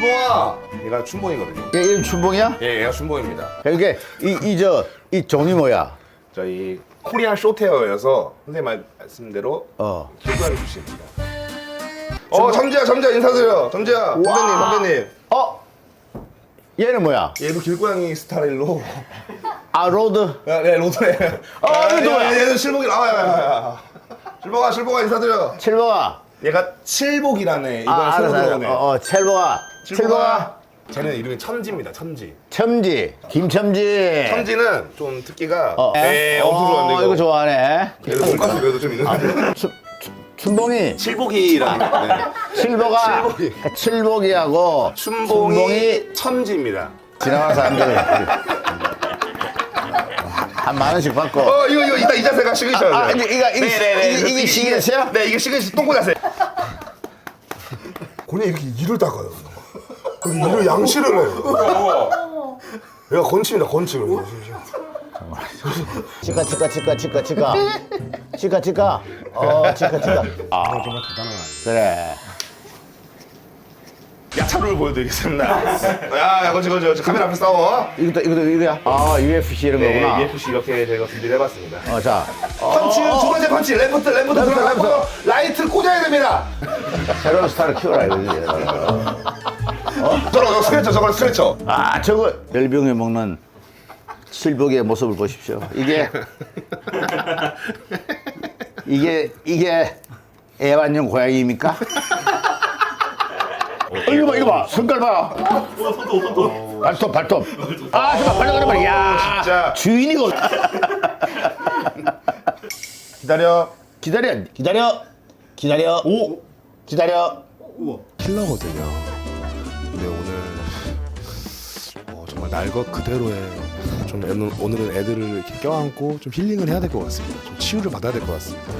춘봉아 얘가 춘봉이거든요 얘 이름 춘봉이야? 예 얘가 춘봉입니다 그러니까 이이 저 이 종이 뭐야? 저희 코리안 쇼테어여서 선생님 말씀대로 어. 길고양이 출신입니다 어 점지야 점지야 인사드려 점지야 선배님 선배님 어? 얘는 뭐야? 얘도 길고양이 스타일로 아 로드. 야, 네 로드네 어, 얘도 뭐야? 얘도 실복이 나와요 실복아 실복아 인사드려 칠봉아. 얘가 칠복이라네 아 새로 알았어. 들어오네. 어, 어 칠봉아. 칠봉아. 쟤는 이름이 천지입니다 천지 첨지. 김첨지. 천지는 좀 특기가 어. 네 엄청 좋아하는데 어, 이거 좋아하네. 얘도 그래도 좀 있는데 춘- 춘- 춘봉이. 칠복이라는 네. 칠보가 칠복이. 칠복이하고 춘봉이 천지입니다 지나가는 사람들이 한 만 원씩 받고. 어 이거 이거 이따 이 자세가 시그니처 아, 이게- 이거- 이게- 이게- 이게 시그니처야? 네 이게 시그니처 똥꼬 자세. 고니 이렇게 이를 닦아요. 여기 이를 양치를 해요. 얘가 건침이다 건침을. 치카 치카 치카 치카 치카. 치카 치카. 어 치카 치카. 아. 정말 대단한 아이 그래 야차를 보여드리겠습니다 야, 야, 그렇지, 그렇지, 그렇지. 카메라 앞에 싸워. 이것도 이것도 이거야 아 UFC 이런 네, 거구나 UFC 이렇게 저희가 준비를 해봤습니다. 어 자 펀치는 두 번째 펀치, 레프트, 레프트 레프트, 들어가고 라이트 꽂아야 됩니다. 새로운 스타를 키워라 이거지 저거, 저거 스트레쳐, 저걸 스트레쳐. 아 저거 열병에 먹는 칠복의 모습을 보십시오 이게 이게 이게 애완용 고양이입니까? 어, 이거 봐 이거 봐 손갈 봐 발톱 발톱 아 잠깐 발톱 말이야 야 진짜. 주인이고 기다려. 기다려 기다려 기다려 오 기다려 킬러거든요. 근데 오늘 어, 정말 날 것 그대로의 좀 오늘- 오늘은 애들을 이렇게 껴안고 좀 힐링을 해야 될 것 같습니다. 좀 치유를 받아야 될 것 같습니다.